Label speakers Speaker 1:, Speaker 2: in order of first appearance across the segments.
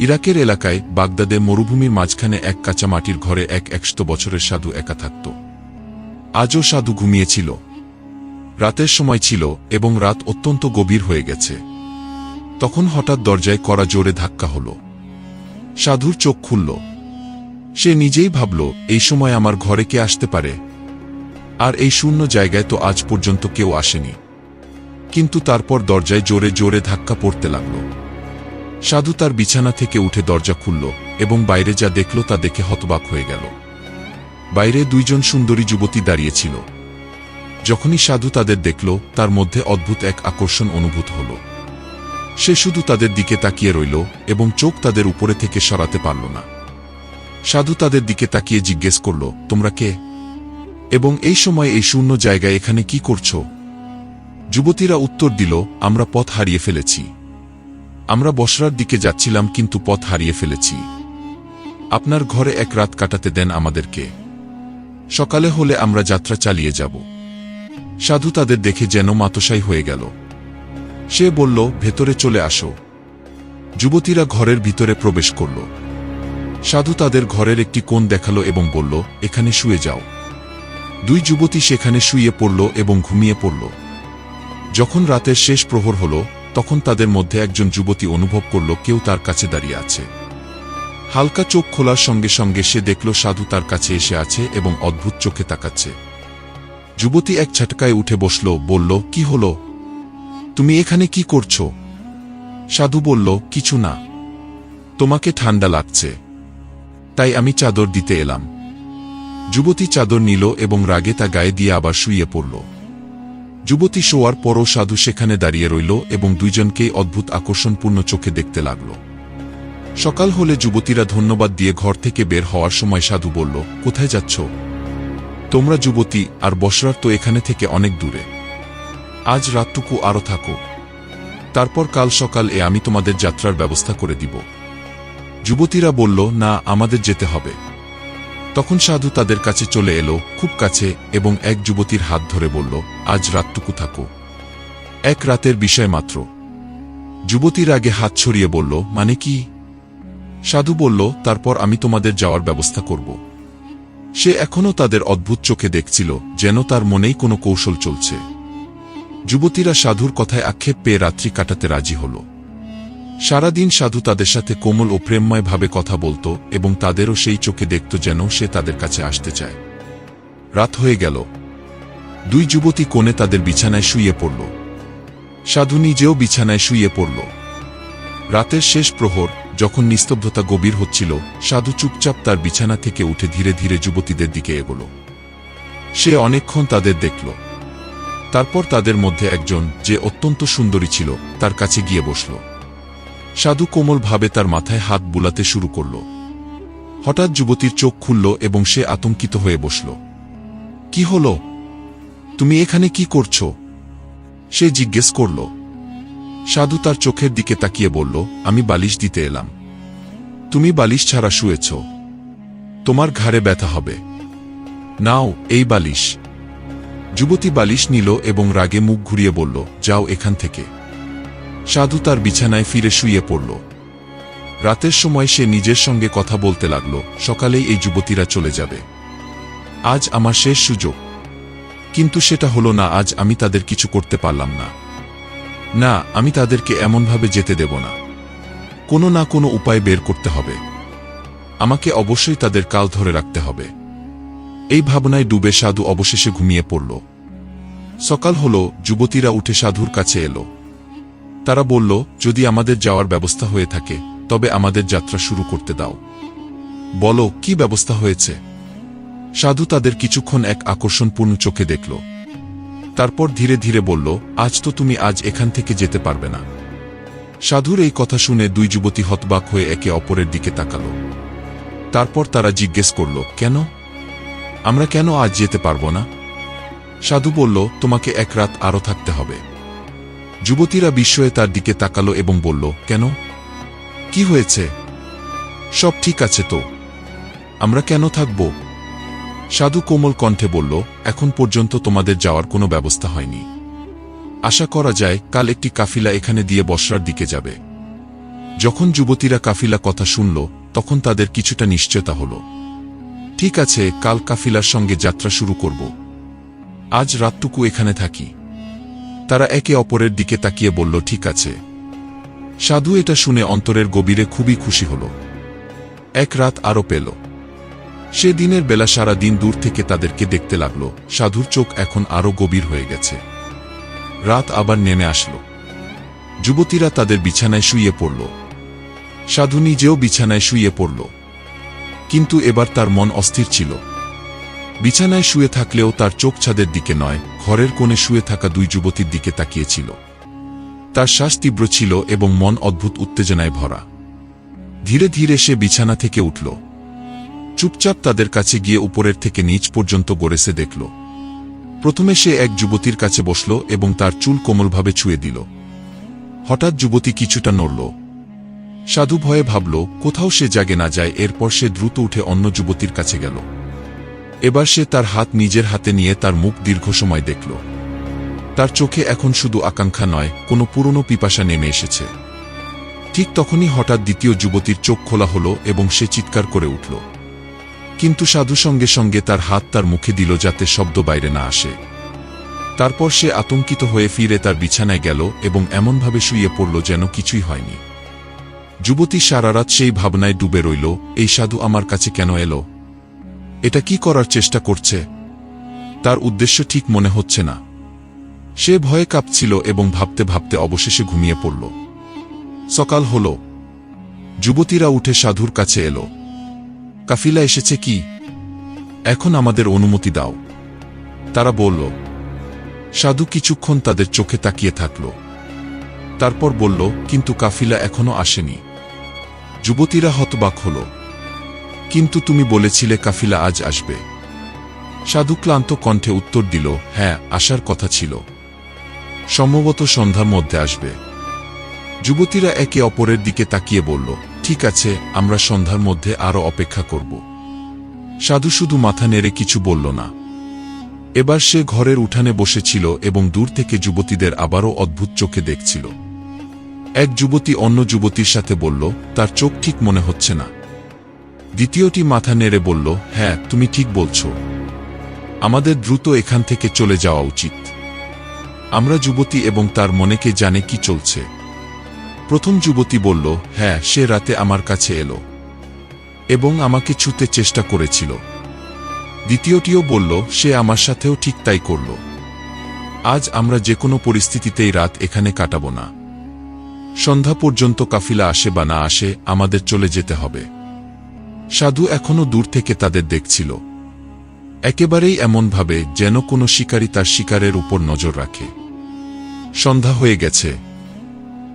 Speaker 1: ইরাকের এলাকায় বাগদাদে মরুভূমির মাঝখানে এক কাঁচা মাটির ঘরে এক একশত বছরের সাধু একা থাকত। আজও সাধু ঘুমিয়েছিল। রাতের সময় ছিল এবং রাত অত্যন্ত গভীর হয়ে গেছে। তখন হঠাৎ দরজায় করা জোরে ধাক্কা হল। সাধুর চোখ খুলল। সে নিজেই ভাবল, এই সময় আমার ঘরে কে আসতে পারে? আর এই শূন্য জায়গায় তো আজ পর্যন্ত কেউ আসেনি। কিন্তু তারপর দরজায় জোরে জোরে ধাক্কা পড়তে লাগল। সাধু তার বিছানা থেকে উঠে দরজা খুলল এবং বাইরে যা দেখল তা দেখে হতবাক হয়ে গেল। বাইরে দুইজন সুন্দরী যুবতী দাঁড়িয়েছিল যখনই সাধু তাদের দেখল, তার মধ্যে অদ্ভুত এক আকর্ষণ অনুভূত হল। সে শুধু তাদের দিকে তাকিয়ে রইল এবং চোখ তাদের উপরে থেকে সরাতে পারল না। সাধু তাদের দিকে তাকিয়ে জিজ্ঞেস করল, তোমরা কে? এবং এই সময় এই শূন্য জায়গায় এখানে কি করছ? যুবতীরা উত্তর দিল, আমরা পথ হারিয়ে ফেলেছি। আমরা বসরার দিকে যাচ্ছিলাম কিন্তু পথ হারিয়ে ফেলেছি। আপনার ঘরে এক রাত কাটাতে দেন আমাদেরকে। সকালে হলে আমরা যাত্রা চালিয়ে যাব। সাধু তাদের দেখে যেন মাতসাই হয়ে গেল। সে বলল, ভেতরে চলে আসো। যুবতীরা ঘরের ভিতরে প্রবেশ করল। সাধু তাদের ঘরের একটি কোণ দেখাল এবং বলল, এখানে শুয়ে যাও। দুই যুবতী সেখানে শুয়ে পড়ল এবং ঘুমিয়ে পড়ল। যখন রাতের শেষ প্রহর হল তখন তাদের মধ্যে একজন যুবতী অনুভব করল কেউ তার কাছে দাঁড়িয়ে আছে। হালকা চোখ খোলার সঙ্গে সঙ্গে সে দেখল সাধু তার কাছে এসে আছে এবং অদ্ভুত চোখে তাকাচ্ছে। যুবতী এক ঝাটকায় উঠে বসল, বলল, কি হল? তুমি এখানে কি করছ? সাধু বলল, কিছু না। তোমাকে ঠান্ডা লাগছে। তাই আমি চাদর দিতে এলাম। যুবতী চাদর নিল এবং রাগে তা গায়ে দিয়ে আবার শুয়ে পড়ল। যুবতী শোয়ার পরও সাধু সেখানে দাঁড়িয়ে রইল এবং দুইজনকেই অদ্ভুত আকর্ষণপূর্ণ চোখে দেখতে লাগল। সকাল হলে যুবতীরা ধন্যবাদ দিয়ে ঘর থেকে বের হওয়ার সময় সাধু বলল, কোথায় যাচ্ছ? তোমরা যুবতী, আর বসরার তো এখানে থেকে অনেক দূরে। আজ রাতটুকু আরও থাকো। তারপর কাল সকাল এ আমি তোমাদের যাত্রার ব্যবস্থা করে দিব। যুবতীরা বলল, না, আমাদের যেতে হবে। তখন সাধু তাদের কাছে চলে এলো, খুব কাছে, এবং এক যুবতীর হাত ধরে বলল, আজ রাতটুকু থাকো। এক রাতের বিষয় মাত্র। যুবতীর আগে হাত ছড়িয়ে বলল মানে কি? সাধু বলল, তারপর আমি তোমাদের যাওয়ার ব্যবস্থা করব। সে এখনও তাদের অদ্ভুত চোখে দেখছিল, যেন তার মনেই কোনো কৌশল চলছে। যুবতীরা সাধুর কথায় আক্ষেপ পেয়ে রাত্রি কাটাতে রাজি হল। সারাদিন সাধু তাদের সাথে কোমল ও প্রেমময়ভাবে কথা বলতো এবং তাদেরও সেই চোখে দেখত যেন সে তাদের কাছে আসতে চায়। রাত হয়ে গেল। দুই যুবতী কোণে তাদের বিছানায় শুয়ে পড়ল। সাধু নিজেও বিছানায় শুয়ে পড়ল। রাতের শেষ প্রহর, যখন নিস্তব্ধতা গভীর হচ্ছিল, সাধু চুপচাপ তার বিছানা থেকে উঠে ধীরে ধীরে যুবতীদের দিকে এগোল। সে অনেকক্ষণ তাদের দেখল। তারপর তাদের মধ্যে একজন, যে অত্যন্ত সুন্দরী ছিল, তার কাছে গিয়ে বসল। সাধু কোমলভাবে তার মাথায় হাত বুলাতে শুরু করল। হঠাৎ যুবতীর চোখ খুলল এবং সে আতঙ্কিত হয়ে বসল। কি হল? তুমি এখানে কি করছ? সে জিজ্ঞেস করল। সাধু তার চোখের দিকে তাকিয়ে বলল, আমি বালিশ দিতে এলাম। তুমি বালিশ ছাড়া শুয়েছ। তোমার ঘাড়ে ব্যথা হবে। নাও, এই বালিশ। যুবতী বালিশ নিল এবং রাগে মুখ ঘুরিয়ে বলল, যাও এখান থেকে। সাধু তার বিছানায় ফিরে শুয়ে পড়ল। রাতের সময় সে নিজের সঙ্গে কথা বলতে লাগল, সকালেই এই যুবতীরা চলে যাবে। আজ আমার শেষ সুযোগ। কিন্তু সেটা হলো না, আজ আমি তাদের কিছু করতে পারলাম না। না, আমি তাদেরকে এমনভাবে যেতে দেব না। কোনো না কোনো উপায় বের করতে হবে। আমাকে অবশ্যই তাদের কাল ধরে রাখতে হবে। এই ভাবনায় ডুবে সাধু অবশেষে ঘুমিয়ে পড়ল। সকাল হল, যুবতীরা উঠে সাধুর কাছে এলো। তারা বলল, যদি আমাদের যাওয়ার ব্যবস্থা হয়ে থাকে, তবে আমাদের যাত্রা শুরু করতে দাও। বলো, কি ব্যবস্থা হয়েছে? সাধু তাদের কিছুক্ষণ এক আকর্ষণপূর্ণ চোখে দেখল। তারপর ধীরে ধীরে বলল, আজ তো তুমি আজ এখান থেকে যেতে পারবে না। সাধুর এই কথা শুনে দুই যুবতী হতবাক হয়ে একে অপরের দিকে তাকাল। তারপর তারা জিজ্ঞেস করল, কেন? আমরা কেন আজ যেতে পারব না? সাধু বলল, তোমাকে এক রাত আরও থাকতে হবে। যুবতীরা বিস্ময়ে তার দিকে তাকালো এবং বলল, কেন? কি হয়েছে? সব ঠিক আছে তো। আমরা কেন থাকব? সাধু কোমল কণ্ঠে বলল, এখন পর্যন্ত তোমাদের যাওয়ার কোনো ব্যবস্থা হয়নি। আশা করা যায় কাল একটি কাফিলা এখানে দিয়ে বসরার দিকে যাবে। যখন যুবতীরা কাফিলা কথা শুনল, তখন তাদের কিছুটা নিশ্চয়তা হল। ঠিক আছে, কাল কাফিলার সঙ্গে যাত্রা শুরু করব। আজ রাতটুকু এখানে থাকি। তারা একে অপরের দিকে তাকিয়ে বলল, ঠিক আছে। সাধু এটা শুনে অন্তরের গভীরে খুবই খুশি হল। এক রাত আরও পেল। সে দিনের বেলা সারা দিন দূর থেকে তাদেরকে দেখতে লাগল। সাধুর চোখ এখন আরও গভীর হয়ে গেছে। রাত আবার নেমে আসলো। যুবতীরা তাদের বিছানায় শুয়ে পড়ল। সাধু নিজেও বিছানায় শুয়ে পড়ল। কিন্তু এবার তার মন অস্থির ছিল। বিছানায় শুয়ে থাকলেও তার চোখ ছাদের দিকে নয়, ঘরের কোণে শুয়ে থাকা দুই যুবতীর দিকে তাকিয়েছিল। তার শ্বাস তীব্র ছিল এবং মন অদ্ভুত উত্তেজনায় ভরা। ধীরে ধীরে সে বিছানা থেকে উঠল। চুপচাপ তাদের কাছে গিয়ে উপরের থেকে নিচ পর্যন্ত গড়েছে দেখল। প্রথমে সে এক যুবতীর কাছে বসল এবং তার চুল কোমলভাবে ছুঁয়ে দিল। হঠাৎ যুবতী কিছুটা নড়ল। সাধু ভয়ে ভাবল, কোথাও সে জাগে না যায়, এরপর সে দ্রুত উঠে অন্য যুবতীর কাছে গেল। এবার সে তার হাত নিজের হাতে নিয়ে তার মুখ দীর্ঘ সময় দেখল। তার চোখে এখন শুধু আকাঙ্ক্ষা নয়, কোনো পুরনো পিপাসা নেমে এসেছে। ঠিক তখনই হঠাৎ দ্বিতীয় যুবতীর চোখ খোলা হলো এবং সে চিৎকার করে উঠল। কিন্তু সাধু সঙ্গে সঙ্গে তার হাত তার মুখে দিল যাতে শব্দ বাইরে না আসে। তারপর সে আতঙ্কিত হয়ে ফিরে তার বিছানায় গেল এবং এমনভাবে শুয়ে পড়ল যেন কিছুই হয়নি। যুবতী সারারাত সেই ভাবনায় ডুবে রইল, এই সাধু আমার কাছে কেন এলো? এটা কি করার চেষ্টা করছে? তার উদ্দেশ্য ঠিক মনে হচ্ছে না। সে ভয়ে কাঁপছিল এবং ভাবতে ভাবতে অবশেষে ঘুমিয়ে পড়ল। সকাল হল। যুবতীরা উঠে সাধুর কাছে এলো। কাফিলা এসেছে কি? এখন আমাদের অনুমতি দাও। তারা বলল, সাধু কিছুক্ষণ তাদের চোখে তাকিয়ে থাকল। তারপর বলল, কিন্তু কাফিলা এখনও আসেনি। যুবতীরা হতবাক হল। কিন্তু তুমি বলেছিলে কাফিলা আজ আসবে। সাধু ক্লান্ত কণ্ঠে উত্তর দিল হ্যাঁ আসার কথা ছিল। সম্ভবত সন্ধ্যার মধ্যে আসবে। যুবতীরা একে অপরের দিকে তাকিয়ে বলল, ঠিক আছে, আমরা সন্ধ্যার মধ্যে আরও অপেক্ষা করব। সাধু শুধু মাথা নেড়ে কিছু বলল না। এবার সে ঘরের উঠানে বসেছিল এবং দূর থেকে যুবতীদের আবারও অদ্ভুত চোখে দেখছিল। এক যুবতী অন্য যুবতীর সাথে বলল, তার চোখ ঠিক মনে হচ্ছে না। দ্বিতীয়টি মাথা নেড়ে বলল হ্যাঁ তুমি ঠিক বলছ। আমাদের দ্রুত এখান থেকে চলে যাওয়া উচিত। আমরা যুবতী এবং তার মনেকে জানে কি চলছে। প্রথম যুবতী বলল হ্যাঁ সে রাতে আমার কাছে এলো এবং আমাকে ছুতে চেষ্টা করেছিল। দ্বিতীয়টিও বলল, সে আমার সাথেও ঠিক তাই করল। আজ আমরা যে কোনো পরিস্থিতিতেই রাত এখানে কাটাব না। সন্ধ্যা পর্যন্ত কাফিলা আসে বা না আসে, আমাদের চলে যেতে হবে। সাধু এখনও দূর থেকে তাদের দেখছিল। একেবারেই এমনভাবে যেন কোনো শিকারী তার শিকারের উপর নজর রাখে। সন্ধ্যা হয়ে গেছে।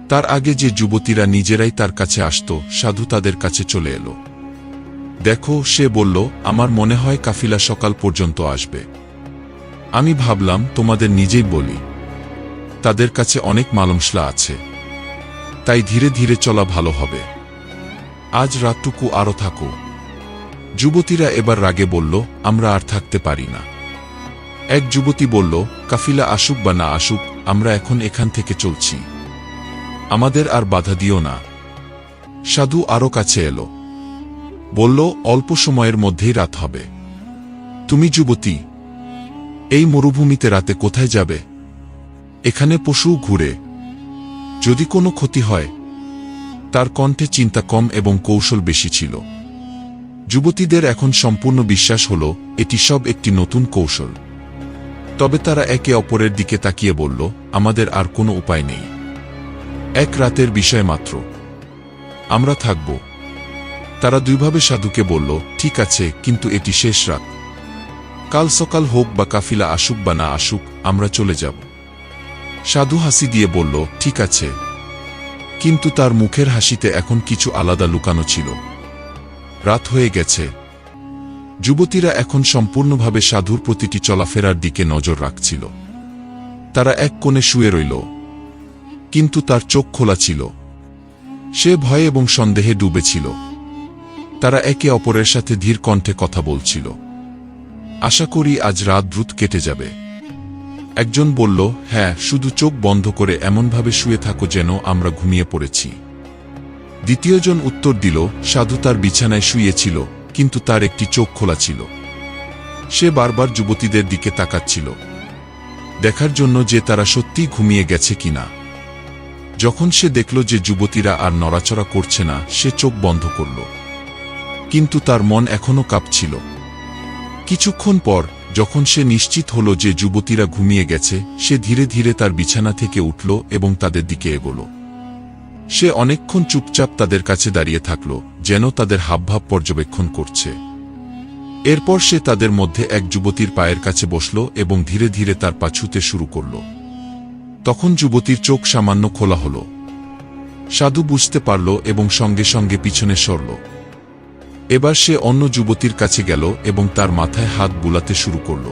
Speaker 1: তার আগে যে যুবতীরা নিজেরাই তার কাছে আসত, সাধু তাদের কাছে চলে এলো। দেখো, সে বলল, আমার মনে হয় কাফিলা সকাল পর্যন্ত আসবে। আমি ভাবলাম, তোমাদের নিজেই বলি। তাদের কাছে অনেক মালমশলা আছে। তাই ধীরে ধীরে চলা ভালো হবে। আজ রাতটুকু আরও থাকো। যুবতীরা এবার রাগে বলল, আমরা আর থাকতে পারি না। এক যুবতী বলল, কাফিলা আসুক বা না আসুক, আমরা এখন এখান থেকে চলছি। আমাদের আর বাধা দিও না। সাধু আরও কাছে এলো। বলল, অল্প সময়ের মধ্যেই রাত হবে। তুমি যুবতী, এই মরুভূমিতে রাতে কোথায় যাবে? এখানে পশু ঘুরে। যদি কোনো ক্ষতি হয়, তার কণ্ঠে চিন্তা কম এবং কৌশল বেশি ছিল। যুবতীদের এখন সম্পূর্ণ বিশ্বাস হল, এটি সব একটি নতুন কৌশল। তবে তারা একে অপরের দিকে তাকিয়ে বলল, আমাদের আর কোনো উপায় নেই। এক রাতের বিষয় মাত্র। আমরা থাকব। তারা দুইভাবে সাধুকে বলল, ঠিক আছে, কিন্তু এটি শেষ রাত। কাল সকাল হোক বা কাফিলা আসুক বা না আসুক, আমরা চলে যাব। সাধু হাসি দিয়ে বলল, ঠিক আছে। কিন্তু তার মুখের হাসিতে এখন কিছু আলাদা লুকানো ছিল। রাত হয়ে গেছে। যুবতীরা এখন সম্পূর্ণভাবে সাধুর প্রতিটি চলাফেরার দিকে নজর রাখছিল। তারা এক কোণে শুয়ে রইল। কিন্তু তার চোখ খোলা ছিল। সে ভয়ে এবং সন্দেহে ডুবেছিল। তারা একে অপরের সাথে ধীর কণ্ঠে কথা বলছিল। আশা করি আজ রাত দ্রুত কেটে যাবে। একজন বলল হ্যাঁ শুধু চোখ বন্ধ করে এমনভাবে শুয়ে থাকো যেন আমরা ঘুমিয়ে পড়েছি। দ্বিতীয়জন উত্তর দিল, সাধু তার বিছানায় শুয়েছিল, কিন্তু তার একটি চোখ খোলা ছিল। সে বারবার যুবতীদের দিকে তাকাচ্ছিল। দেখার জন্য যে তারা সত্যিই ঘুমিয়ে গেছে কিনা। যখন সে দেখল যে যুবতীরা আর নড়াচড়া করছে না, সে চোখ বন্ধ করল। কিন্তু তার মন এখনও কাঁপছিল। কিছুক্ষণ পর, যখন সে নিশ্চিত হল যে যুবতীরা ঘুমিয়ে গেছে, সে ধীরে ধীরে তার বিছানা থেকে উঠল এবং তাদের দিকে এগোল। সে অনেকক্ষণ চুপচাপ তাদের কাছে দাঁড়িয়ে থাকল, যেন তাদের হাবভাব পর্যবেক্ষণ করছে। এরপর সে তাদের মধ্যে এক যুবতীর পায়ের কাছে বসল এবং ধীরে ধীরে তার পা ছুতে শুরু করল। তখন যুবতীর চোখ সামান্য খোলা হল। সাধু বুঝতে পারল এবং সঙ্গে সঙ্গে পিছনে সরল। এবার সে অন্য যুবতীর কাছে গেল এবং তার মাথায় হাত বুলাতে শুরু করল।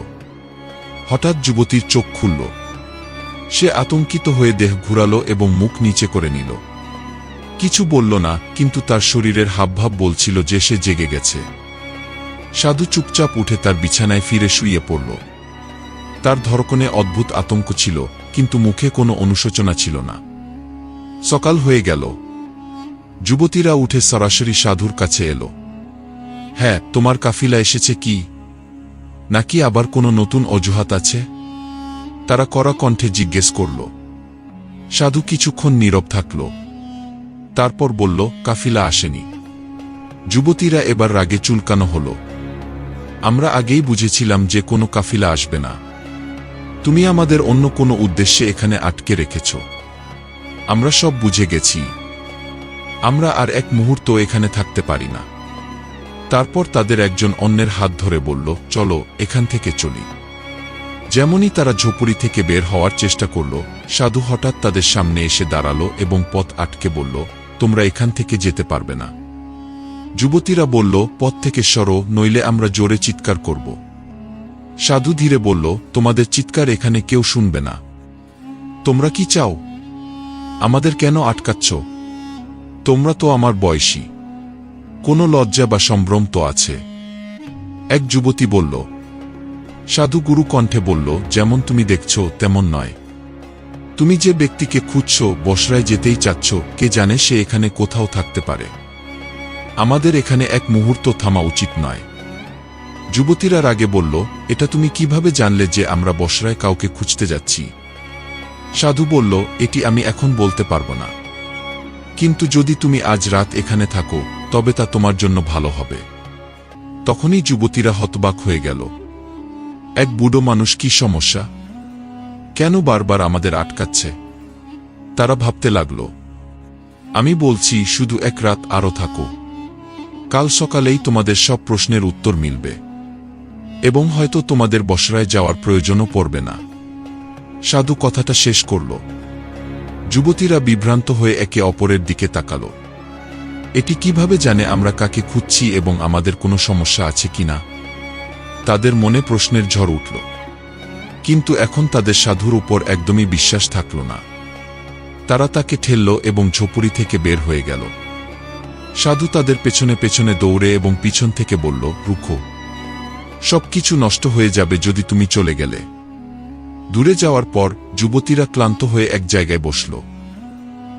Speaker 1: হঠাৎ যুবতীর চোখ খুলল। সে আতঙ্কিত হয়ে দেহ ঘুরালো এবং মুখ নিচে করে নিল। কিছু বলল না, কিন্তু তার শরীরের হাবভাব বলছিল যে সে জেগে গেছে। সাধু চুপচাপ উঠে তার বিছানায় ফিরে শুয়ে পড়ল। তার ধরকনে অদ্ভুত আতঙ্ক ছিল, কিন্তু মুখে কোনো অনুশোচনা ছিল না। সকাল হয়ে গেল। যুবতীরা উঠে সরাসরি সাধুর কাছে এলো। হ্যাঁ তোমার কাফিলা এসেছে কি? নাকি আবার কোনো নতুন অজুহাত আছে? তারা কড়া কণ্ঠে জিজ্ঞেস করল। সাধু কিছুক্ষণ নীরব থাকল। তারপর বলল, কাফিলা আসেনি। যুবতীরা এবার রাগে চুলকানো হল। আমরা আগেই বুঝেছিলাম যে কোনো কাফিলা আসবে না। তুমি আমাদের অন্য কোনো উদ্দেশ্যে এখানে আটকে রেখেছ। আমরা সব বুঝে গেছি। আমরা আর এক মুহূর্ত এখানে থাকতে পারি না। তারপর তাদের একজন অন্যের হাত ধরে বলল, চলো, এখান থেকে চলি। যেমনই তারা ঝোপড়ি থেকে বের হওয়ার চেষ্টা করল, সাধু হঠাৎ তাদের সামনে এসে দাঁড়াল এবং পথ আটকে বলল তোমরা এখান থেকে যেতে পারবে না। যুবতীরা বলল, পথ থেকে সরো, নইলে আমরা জোরে চিৎকার করব। সাধু ধীরে বলল, তোমাদের চিৎকার এখানে কেউ শুনবে না। তোমরা কি চাও? আমাদের কেন আটকাচ্ছ? তোমরা তো আমার বয়সী। কোনো লজ্জা বা সম্ভ্রম তো আছে। এক যুবতী বলল, সাধু গুরু কণ্ঠে বলল, যেমন তুমি দেখছ, তেমন নয়। তুমি যে ব্যক্তিকে খুঁজছ, বসরায় যেতেই চাচ্ছ, কে জানে সে এখানে কোথাও থাকতে পারে। আমাদের এখানে এক মুহূর্ত থামা উচিত নয়। যুবতীরা আগে বলল, এটা তুমি কীভাবে জানলে যে আমরা বসরায় কাউকে খুঁজতে যাচ্ছি? সাধু বলল, এটি আমি এখন বলতে পারব না। কিন্তু যদি তুমি আজ রাত এখানে থাকো, তবে তা তোমার জন্য ভালো হবে। তখনই যুবতীরা হতবাক হয়ে গেল। এক বুড়ো মানুষ, কি সমস্যা? কেন বারবার আমাদের আটকাচ্ছে? তারা ভাবতে লাগল। আমি বলছি, শুধু এক রাত আরও থাকো। কাল সকালেই তোমাদের সব প্রশ্নের উত্তর মিলবে। এবং হয়তো তোমাদের বসরায় যাওয়ার প্রয়োজনও পড়বে না। সাধু কথাটা শেষ করল। যুবতীরা বিভ্রান্ত হয়ে একে অপরের দিকে তাকালো। এটি কীভাবে জানে আমরা কাকে খুঁজছি এবং আমাদের কোনো সমস্যা আছে কিনা? তাদের মনে প্রশ্নের ঝড় উঠল। কিন্তু এখন তাদের সাধুর উপর একদমই বিশ্বাস থাকল না। তারা তাকে ঠেলল এবং ঝোপুরি থেকে বের হয়ে গেল। সাধু তাদের পেছনে পেছনে দৌড়ে এবং পিছন থেকে বলল রুখো সবকিছু নষ্ট হয়ে যাবে যদি তুমি চলে গেলে। দূরে যাওয়ার পর যুবতীরা ক্লান্ত হয়ে এক জায়গায় বসল।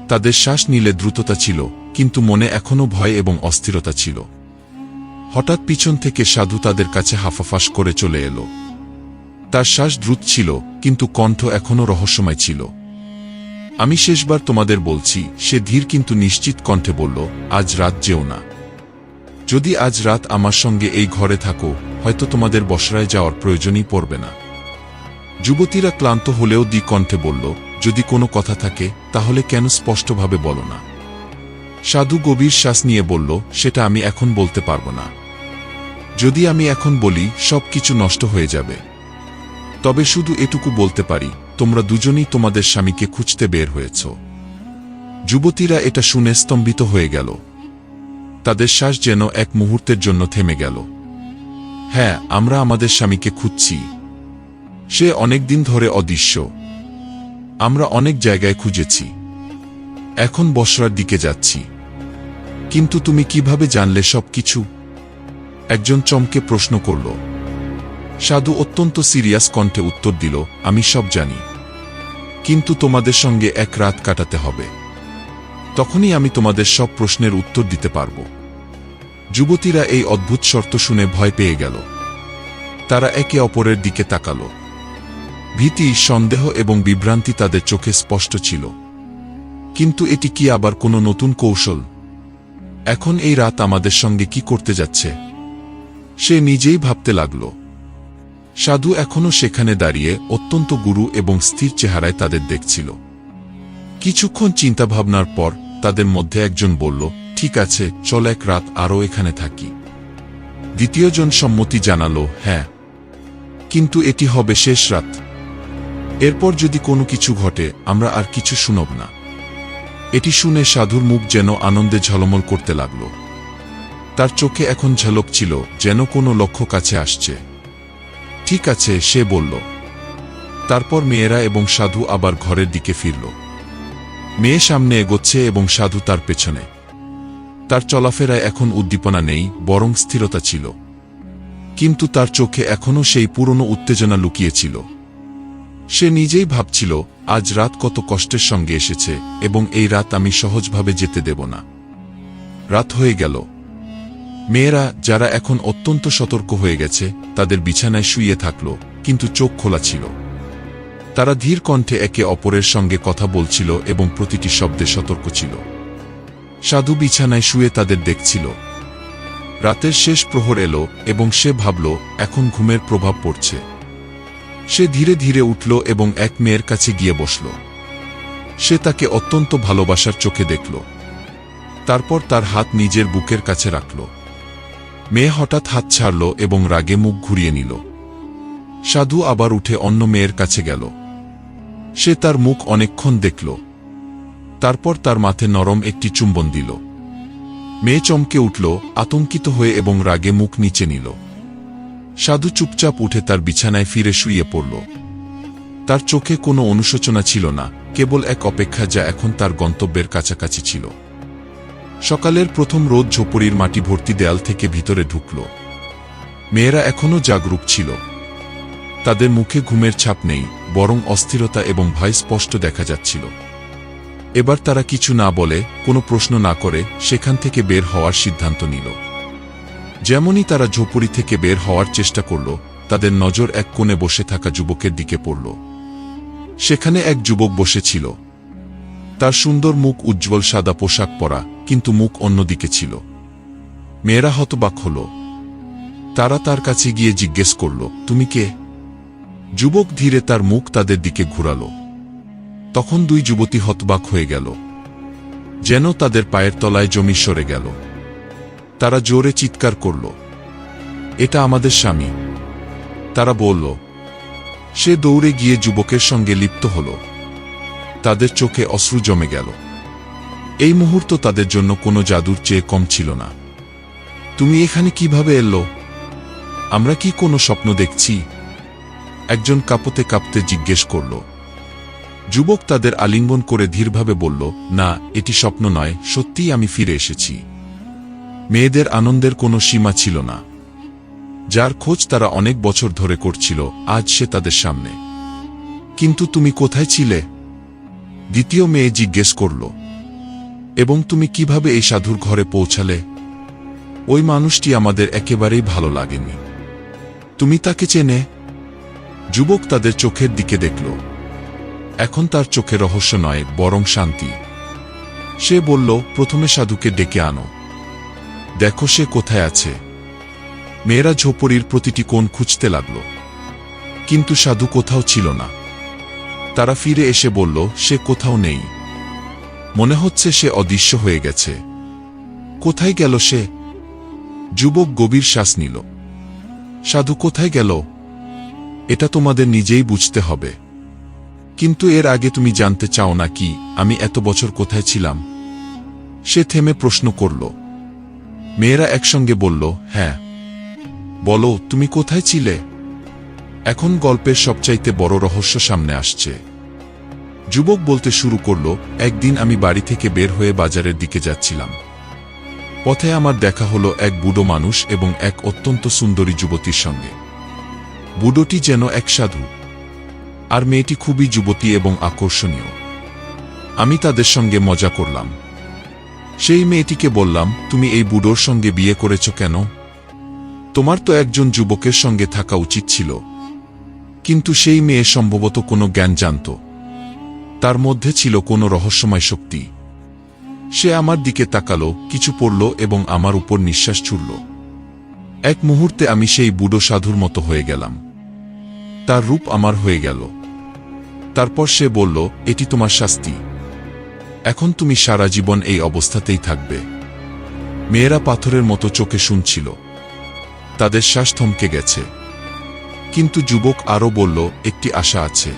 Speaker 1: তাদের শ্বাস নিলে দ্রুততা ছিল, কিন্তু মনে এখনও ভয় এবং অস্থিরতা ছিল। হঠাৎ পিছন থেকে সাধু তাদের কাছে হাফাফাস করে চলে এলো। তার শ্বাস দ্রুত ছিল, কিন্তু কণ্ঠ এখনও রহস্যময় ছিল। আমি শেষবার তোমাদের বলছি, সে ধীর কিন্তু নিশ্চিত কণ্ঠে বলল, আজ রাত যেও না। যদি আজ রাত আমার সঙ্গে এই ঘরে থাকো, হয়তো তোমাদের বসরায় যাওয়ার প্রয়োজনই পড়বে না। যুবতীরা ক্লান্ত হলেও দ্বি কণ্ঠে বলল, যদি কোনো কথা থাকে, তাহলে কেন স্পষ্টভাবে বলো না? সাধু গভীর শ্বাস নিয়ে বলল, সেটা আমি এখন বলতে পারব না। যদি আমি এখন বলি সব কিছু নষ্ট হয়ে যাবে। তবে শুধু এটুকু বলতে পারি, তোমরা দুজনেই তোমাদের স্বামীকে খুঁজতে বের হয়েছ। যুবতীরা এটা শুনে স্তম্ভিত হয়ে গেল। তাদের শ্বাস যেন এক মুহূর্তের জন্য থেমে গেল। হ্যাঁ আমরা আমাদের স্বামীকে খুঁজছি। সে অনেকদিন ধরে অদৃশ্য। আমরা অনেক জায়গায় খুঁজেছি। এখন বসরার দিকে যাচ্ছি। কিন্তু তুমি কীভাবে জানলে সব কিছু একজন চমকে প্রশ্ন করল। সাধু অত্যন্ত সিরিয়াস কণ্ঠে উত্তর দিল, আমি সব জানি। কিন্তু তোমাদের সঙ্গে এক রাত কাটাতে হবে। তখনই আমি তোমাদের সব প্রশ্নের উত্তর দিতে পারব। যুবতীরা এই অদ্ভুত শর্ত শুনে ভয় পেয়ে গেল। তারা একে অপরের দিকে তাকাল। ভীতি, সন্দেহ এবং বিভ্রান্তি তাদের চোখে স্পষ্ট ছিল। কিন্তু এটি কি আবার কোনো নতুন কৌশল? এখন এই রাত আমাদের সঙ্গে কি করতে যাচ্ছে? সে নিজেই ভাবতে লাগল। সাধু এখনও সেখানে দাঁড়িয়ে অত্যন্ত গুরু এবং স্থির চেহারায় তাদের দেখছিল। কিছুক্ষণ চিন্তাভাবনার পর তাদের মধ্যে একজন বলল, ঠিক আছে, চল এক রাত আরও এখানে থাকি। দ্বিতীয়জন সম্মতি জানালো হ্যাঁ কিন্তু এটি হবে শেষ রাত। এরপর যদি কোনো কিছু ঘটে, আমরা আর কিছু শুনব না। এটি শুনে সাধুর মুখ যেন আনন্দে ঝলমল করতে লাগল। তার চোখে এখন ঝলক ছিল, যেন কোনো লক্ষ্য কাছে আসছে। ঠিক আছে, সে বলল। তারপর মেয়েরা এবং সাধু আবার ঘরের দিকে ফিরল। মেয়ে সামনে এগোচ্ছে এবং সাধু তার পেছনে। তার চলাফেরায় এখন উদ্দীপনা নেই, বরং স্থিরতা ছিল। কিন্তু তার চোখে এখনও সেই পুরনো উত্তেজনা লুকিয়েছিল। সে নিজেই ভাবছিল, আজ রাত কত কষ্টের সঙ্গে এসেছে, এবং এই রাত আমি সহজভাবে যেতে দেব না। রাত হয়ে গেল। মেয়েরা যারা এখন অত্যন্ত সতর্ক হয়ে গেছে, তাদের বিছানায় শুয়ে থাকল, কিন্তু চোখ খোলা ছিল। তারা ধীর কণ্ঠে একে অপরের সঙ্গে কথা বলছিল এবং প্রতিটি শব্দে সতর্ক ছিল। সাধু বিছানায় শুয়ে তাদের দেখছিল। রাতের শেষ প্রহর এলো এবং সে ভাবল, এখন ঘুমের প্রভাব পড়ছে। সে ধীরে ধীরে উঠল এবং এক মেয়ের কাছে গিয়ে বসল। সে তাকে অত্যন্ত ভালোবাসার চোখে দেখল। তারপর তার হাত নিজের বুকের কাছে রাখল। মেয়ে হঠাৎ হাত ছাড়ল এবং রাগে মুখ ঘুরিয়ে নিল। সাধু আবার উঠে অন্য মেয়ের কাছে গেল। সে তার মুখ অনেকক্ষণ দেখল। তারপর তার মাথে নরম একটি চুম্বন দিল। মেয়ে চমকে উঠল, আতঙ্কিত হয়ে এবং রাগে মুখ নিচে নিল। সাধু চুপচাপ উঠে তার বিছানায় ফিরে শুয়ে পড়ল। তার চোখে কোনো অনুশোচনা ছিল না, কেবল এক অপেক্ষা যা এখন তার গন্তব্যের কাছাকাছি ছিল। সকালের প্রথম রোদ ঝোপড়ির মাটি ভর্তি দেয়াল থেকে ভিতরে ঢুকল। মেয়েরা এখনও জাগরুক ছিল। তাদের মুখে ঘুমের ছাপ নেই, বরং অস্থিরতা এবং ভয় স্পষ্ট দেখা যাচ্ছিল। এবার তারা কিছু না বলে, কোনো প্রশ্ন না করে, সেখান থেকে বের হওয়ার সিদ্ধান্ত নিল। যেমনই তারা ঝোপড়ি থেকে বের হওয়ার চেষ্টা করল, তাদের নজর এক কোণে বসে থাকা যুবকের দিকে পড়ল। সেখানে এক যুবক বসেছিল। তার সুন্দর মুখ উজ্জ্বল সাদা পোশাক পরা, কিন্তু মুখ অন্যদিকে ছিল। মেয়েরা হতবাক হল। তারা তার কাছে গিয়ে জিজ্ঞেস করল, তুমি কে? যুবক ধীরে তার মুখ তাদের দিকে ঘুরাল। তখন দুই যুবতী হতবাক হয়ে গেল। যেন তাদের পায়ের তলায় জমি সরে গেল। তারা জোরে চিৎকার করল, এটা আমাদের স্বামী। তারা বলল, সে দৌড়ে গিয়ে যুবকের সঙ্গে লিপ্ত হল। তাদের চোখে অশ্রু জমে গেল। এই মুহূর্ত তাদের জন্য কোনো জাদুর চেয়ে কম ছিল না। তুমি এখানে কীভাবে এলো? আমরা কি কোনো স্বপ্ন দেখছি? একজন কাঁপতে কাঁপতে জিজ্ঞেস করল। যুবক তাদের আলিঙ্গন করে ধীরভাবে বলল, না, এটি স্বপ্ন নয়, সত্যিই আমি ফিরে এসেছি। মেয়েদের আনন্দের কোনো সীমা ছিল না। যার খোঁজ তারা অনেক বছর ধরে করছিল, আজ সে তাদের সামনে। কিন্তু তুমি কোথায় ছিলে? দ্বিতীয় মেয়ে জিজ্ঞেস করল, এবং তুমি কীভাবে এই সাধুর ঘরে পৌঁছালে? ওই মানুষটি আমাদের একেবারেই ভালো লাগেনি। তুমি তাকে চেনে? যুবক তাদের চোখের দিকে দেখল। এখন তার চোখে রহস্য নয়, বরং শান্তি। সে বলল, প্রথমে সাধুকে ডেকে আনো। দেখো সে কোথায় আছে। মেয়েরা ঝোপড়ির প্রতিটি কোণ খুঁজতে লাগল। কিন্তু সাধু কোথাও ছিল না। তারা ফিরে এসে বলল, সে কোথাও নেই। মনে হচ্ছে সে অদৃশ্য হয়ে গেছে। কোথায় গেল সে? যুবক গভীর শ্বাস নিল। সাধু, কোথায় গেল? এটা তোমাদের নিজেই বুঝতে হবে। কিন্তু এর আগে তুমি জানতে চাও না কি? আমি এত বছর কোথায় ছিলাম? সে থেমে প্রশ্ন করল। মেয়েরা একসঙ্গে বলল হ্যাঁ। বলো, তুমি কোথায় ছিলে? এখন গল্পের সবচাইতে বড় রহস্য সামনে আসছে। যুবক বলতে শুরু করল, একদিন আমি বাড়ি থেকে বের হয়ে বাজারের দিকে যাচ্ছিলাম। পথে আমার দেখা হলো এক বুড়ো মানুষ এবং এক অত্যন্ত সুন্দরী যুবতীর সঙ্গে। বুড়োটি যেন এক সাধু। আর মেয়েটি খুবই যুবতী এবং আকর্ষণীয়। আমি তাদের সঙ্গে মজা করলাম। সেই মেয়েটিকে বললাম, তুমি এই বুড়োর সঙ্গে বিয়ে করেছ কেন? তোমার তো একজন যুবকের সঙ্গে থাকা উচিত ছিল। কিন্তু সেই মেয়ে সম্ভবত কোনো জ্ঞান জানত। তার মধ্যে ছিল কোনো রহস্যময় শক্তি। সে আমার দিকে তাকালো, কিছু পড়ল এবং আমার উপর নিঃশ্বাস ছুড়ল। এক মুহূর্তে আমি সেই বুড়ো সাধুর মতো হয়ে গেলাম। তার রূপ আমার হয়ে গেল। তারপর সে বলল, এটি তোমার শাস্তি। এখন তুমি সারা জীবন এই অবস্থাতেই থাকবে। মেয়েরা পাথরের মতো চোখে শুনছিল। তাদের শ্বাস থমকে গেছে। কিন্তু যুবক আরও বলল, একটি আশা আছে।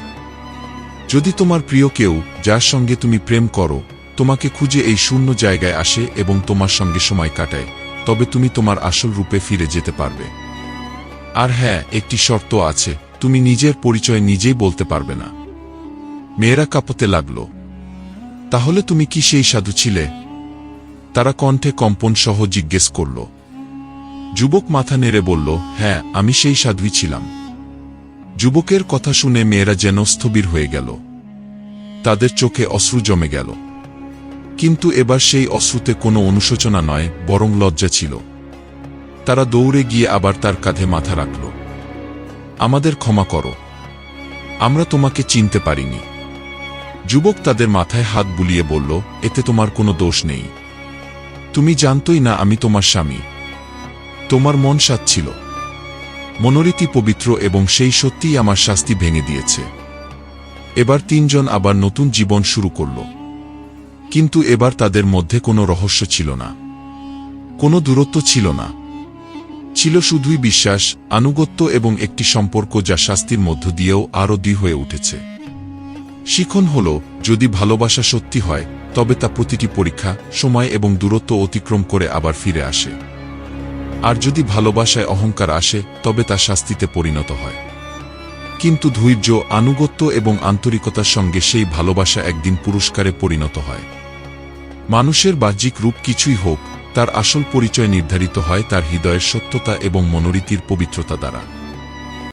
Speaker 1: যদি তোমার প্রিয় কেউ, যার সঙ্গে তুমি প্রেম করো, তোমাকে খুঁজে এই শূন্য জায়গায় আসে এবং তোমার সঙ্গে সময় কাটায়, তবে তুমি তোমার আসল রূপে ফিরে যেতে পারবে। আর হ্যাঁ একটি শর্ত আছে, তুমি নিজের পরিচয় নিজেই বলতে পারবে না। মেয়েরা কাঁপতে লাগল। তাহলে তুমি কি সেই সাধু ছিলে? তারা কণ্ঠে কম্পন সহ জিজ্ঞেস করল। যুবক মাথা নেড়ে বলল হ্যাঁ আমি সেই সাধুই ছিলাম। যুবকের কথা শুনে মেয়েরা যেন স্থবির হয়ে গেল। তাদের চোখে অশ্রু জমে গেল। কিন্তু এবার সেই অশ্রুতে কোনো অনুশোচনা নয়, বরং লজ্জা ছিল। তারা দৌড়ে গিয়ে আবার তার কাঁধে মাথা রাখল। আমাদের ক্ষমা করো। আমরা তোমাকে চিনতে পারিনি। যুবক তাদের মাথায় হাত বুলিয়ে বলল, এতে তোমার কোনো দোষ নেই। তুমি জানতই না আমি তোমার স্বামী। তোমার মন সাত ছিল। মনোরীতি পবিত্র এবং সেই সত্যিই আমার শাস্তি ভেঙে দিয়েছে। এবার তিনজন আবার নতুন জীবন শুরু করল। কিন্তু এবার তাদের মধ্যে কোনো রহস্য ছিল না। কোনো দূরত্ব ছিল না। ছিল শুধুই বিশ্বাস, আনুগত্য এবং একটি সম্পর্ক যা শাস্তির মধ্য দিয়েও আরও দ্বি হয়ে উঠেছে। শিখন হল, যদি ভালোবাসা সত্যি হয়, তবে তা প্রতিটি পরীক্ষা, সময় এবং দূরত্ব অতিক্রম করে আবার ফিরে আসে। আর যদি ভালোবাসায় অহংকার আসে, তবে তা শাস্তিতে পরিণত হয়। কিন্তু ধৈর্য, আনুগত্য এবং আন্তরিকতার সঙ্গে সেই ভালোবাসা একদিন পুরস্কারে পরিণত হয়। মানুষের বাহ্যিক রূপ কিছুই হোক, তার আসল পরিচয় নির্ধারিত হয় তার হৃদয়ের সত্যতা এবং মনোরীতির পবিত্রতা দ্বারা।